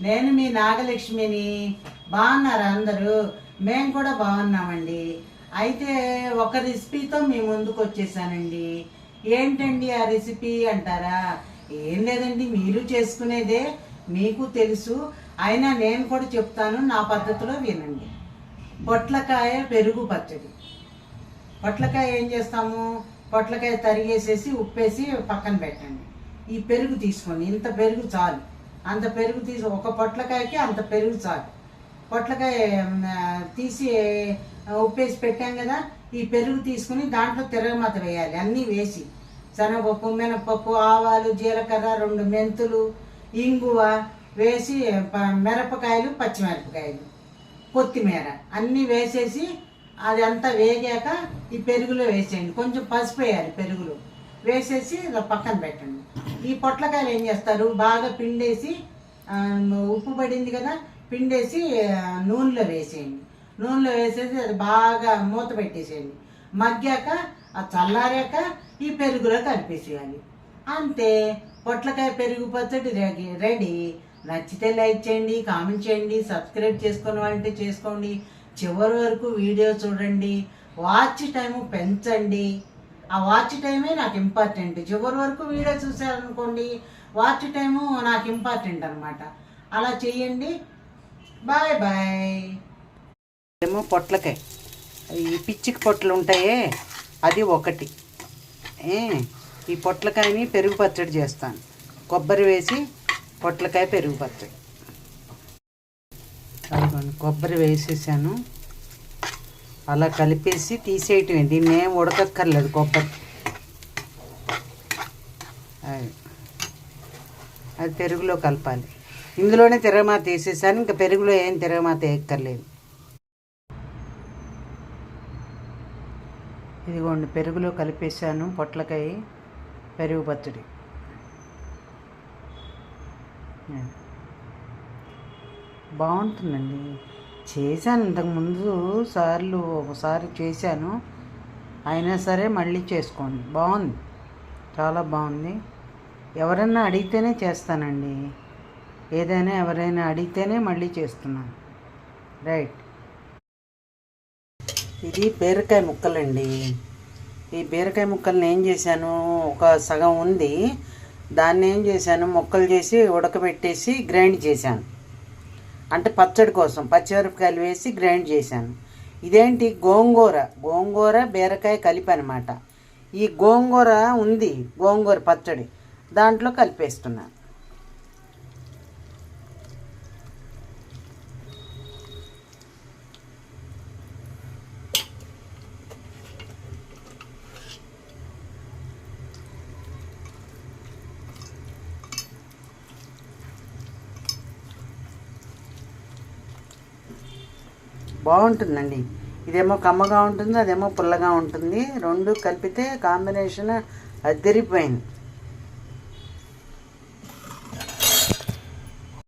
నేను మీ నాగలక్ష్మిని. బాగున్నారా అందరూ? మేము కూడా బాగున్నామండి. అయితే ఒక రెసిపీతో మీ ముందుకు వచ్చేసానండి ఏంటండి ఆ రెసిపీ అంటారా? ఏం లేదండి మీరు చేసుకునేదే మీకు తెలుసు. అయినా నేను కూడా చెప్తాను నా పద్ధతిలో వినండి. పొట్లకాయ పెరుగు పచ్చడి. పొట్లకాయ ఏం చేస్తాము? పొట్లకాయ తరిగేసేసి ఉప్పేసి పక్కన పెట్టండి. ఈ పెరుగు తీసుకొని ఇంత పెరుగు చాలు. అంత పెరుగు తీసి ఒక పొట్లకాయకి అంత పెరుగు చాలు. పొట్లకాయ తీసి ఉప్పేసి పెట్టాం కదా ఈ పెరుగు తీసుకుని దాంట్లో తిరగమాత వేయాలి అన్నీ వేసి. శనగపప్పు మినపప్పు ఆవాలు జీలకర్ర రెండు మెంతులు ఇంగువ వేసి మిరపకాయలు పచ్చిమిరపకాయలు కొత్తిమీర అన్నీ వేసేసి అది అంతా వేగాక ఈ పెరుగులో వేసేయండి. కొంచెం పసుపు వేయాలి పెరుగులో. వేసేసి పక్కన పెట్టండి. ఈ పొట్లకాయలు ఏం చేస్తారు? బాగా పిండేసి ఉప్పు పడింది కదా పిండేసి నూనెలో వేసేయండి. నూనెలో వేసేసి అది బాగా మూత పెట్టేసేయండి. మగ్గాక ఆ చల్లారాక ఈ పెరుగులో కలిపేసేయాలి. అంతే. పొట్లకాయ పెరుగు పచ్చడి రెడీ రెడీ. నచ్చితే లైక్ చేయండి కామెంట్ చేయండి సబ్స్క్రైబ్ చేసుకున్న వాళ్ళంటే చేసుకోండి. చివరి వరకు వీడియో చూడండి. వాచ్ టైం పెంచండి. ఆ వాచ్ టైమే నాకు ఇంపార్టెంట్ చివరి వరకు వీడియో చూసారనుకోండి వాచ్ టైము నాకు ఇంపార్టెంట్ అనమాట అలా చేయండి. బాయ్ బాయ్ ఏమో పొట్లకాయ. ఈ పిచ్చికి పొట్లు ఉంటాయే అది ఒకటి. ఈ పొట్లకాయని పెరుగు పచ్చడి చేస్తాను. కొబ్బరి వేసి పొట్లకాయ పెరుగు పచ్చడి. కొబ్బరి వేసేసాను. అలా కలిపేసి తీసేయటమే దీన్ని ఏం ఉడకక్కర్లేదు కొబ్బరి. అది. అది పెరుగులో కలపాలి. ఇందులోనే తిరగమాత వేసేసాను. ఇంకా పెరుగులో ఏం తిరగమాత వేయక్కర్లేదు. ఇదిగోండి పెరుగులో కలిపేసాను పొట్లకాయ పెరుగు పచ్చడి. బాగుంటుందండి. చేశాను. ఇంతకుముందు సార్లు ఒకసారి చేశాను. అయినా సరే మళ్ళీ చేసుకోండి. బాగుంది. చాలా బాగుంది. ఎవరన్నా అడిగితేనే చేస్తానండి. ఏదైనా ఎవరైనా అడిగితేనే మళ్ళీ చేస్తున్నాను. రైట్. ఇది బీరకాయ ముక్కలండి. ఈ బీరకాయ ముక్కల్ని ఏం చేశాను? ఒక సగం ఉంది. దాన్ని ఏం చేశాను? ముక్కలు చేసి ఉడకబెట్టేసి గ్రైండ్ చేశాను. అంటే పచ్చడి కోసం పచ్చిమిరపకాయలు వేసి గ్రైండ్ చేశాను. ఇదేంటి? గోంగూర. గోంగూర బీరకాయ కలిపి అనమాట ఈ గోంగూర ఉంది. గోంగూర పచ్చడి. దాంట్లో కలిపేస్తున్నాను బాగుంటుందండి. ఇదేమో కమ్మగా ఉంటుంది అదేమో పుల్లగా ఉంటుంది. రెండు కలిపితే కాంబినేషన్ అద్దెరిపోయింది